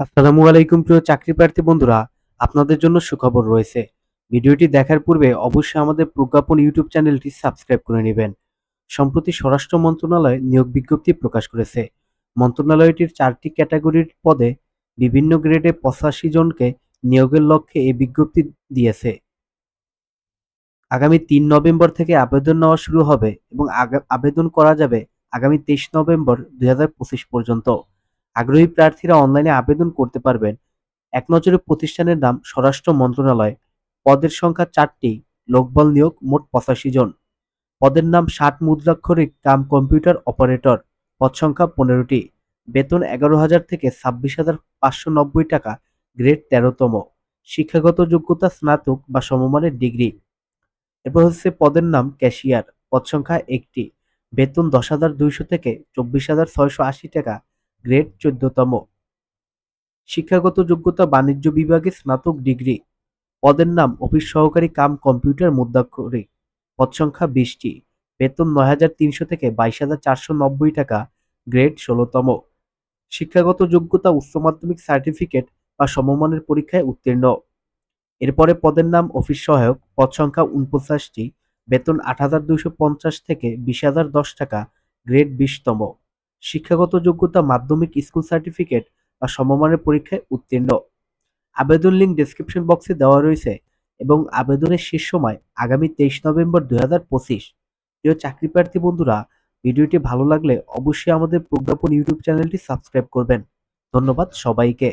আসসালামু আলাইকুম প্রিয় চাকরি প্রার্থী বন্ধুরা, আপনাদের জন্য সুখবর রয়েছে। ভিডিওটি দেখার পূর্বে অবশ্যই আমাদের প্রজ্ঞাপন ইউটিউব চ্যানেলটি সাবস্ক্রাইব করে নেবেন। সম্প্রতি স্বরাষ্ট্র মন্ত্রণালয় নিয়োগ বিজ্ঞপ্তি প্রকাশ করেছে। মন্ত্রণালয়টির চারটি ক্যাটাগরির পদে বিভিন্ন গ্রেডে পঁচাশি জনকে নিয়োগের লক্ষ্যে এই বিজ্ঞপ্তি দিয়েছে। আগামী তিন নভেম্বর থেকে আবেদন নেওয়া শুরু হবে এবং আবেদন করা যাবে আগামী তেইশ নভেম্বর দুই হাজার পঁচিশ পর্যন্ত। আগ্রহী প্রার্থীরা অনলাইনে আবেদন করতে পারবেন। এক নজরে প্রতিষ্ঠানের নাম স্বরাষ্ট্র মন্ত্রণালয়। পদের সংখ্যা চারটি, লোকবল নিয়োগ মোট পঁচাশি জন। পদের নাম ষাট মুদ্রাক্ষরিক কাম কম্পিউটার অপারেটর। পদ সংখ্যা পনেরোটি। বেতন এগারো হাজার থেকে ছাব্বিশ হাজার পাঁচশো নব্বই টাকা, গ্রেড তেরোতম। শিক্ষাগত যোগ্যতা স্নাতক বা সমমানের ডিগ্রি। এরপর হচ্ছে পদের নাম ক্যাশিয়ার। পদ সংখ্যা একটি। বেতন দশ হাজার দুইশো থেকে চব্বিশ হাজার ছয়শো আশি টাকা গ্রেড চোদ্দতম। শিক্ষাগত যোগ্যতা বাণিজ্য বিভাগে স্নাতক ডিগ্রি। পদের নাম অফিস সহকারী কাম কম্পিউটার মুদ্রাক্ষরিক পদ সংখ্যা বিশটি। বেতন নয় হাজার তিনশো থেকে বাইশ হাজার চারশো নব্বই টাকা। গ্রেড ষোলোতম। শিক্ষাগত যোগ্যতা উচ্চ মাধ্যমিক সার্টিফিকেট বা সমমানের পরীক্ষায় উত্তীর্ণ। এরপরে পদের নাম অফিস সহায়ক। পদ সংখ্যা উনপঞ্চাশটি বেতন আট হাজার দুইশো পঞ্চাশ থেকে বিশ হাজার দশ টাকা। গ্রেড বিশতম। শিক্ষাগত যোগ্যতা, মাধ্যমিক, স্কুল সার্টিফিকেট বা সমমানের পরীক্ষায় উত্তীর্ণ। আবেদন লিঙ্ক ডেসক্রিপশন বক্সে দেওয়া রয়েছে এবং আবেদনের শেষ সময় আগামী তেইশ নভেম্বর দুই হাজার পঁচিশ। প্রিয় চাকরি প্রার্থী বন্ধুরা, ভিডিওটি ভালো লাগলে অবশ্যই আমাদের প্রজ্ঞাপন ইউটিউব চ্যানেলটি সাবস্ক্রাইব করবেন। ধন্যবাদ সবাইকে।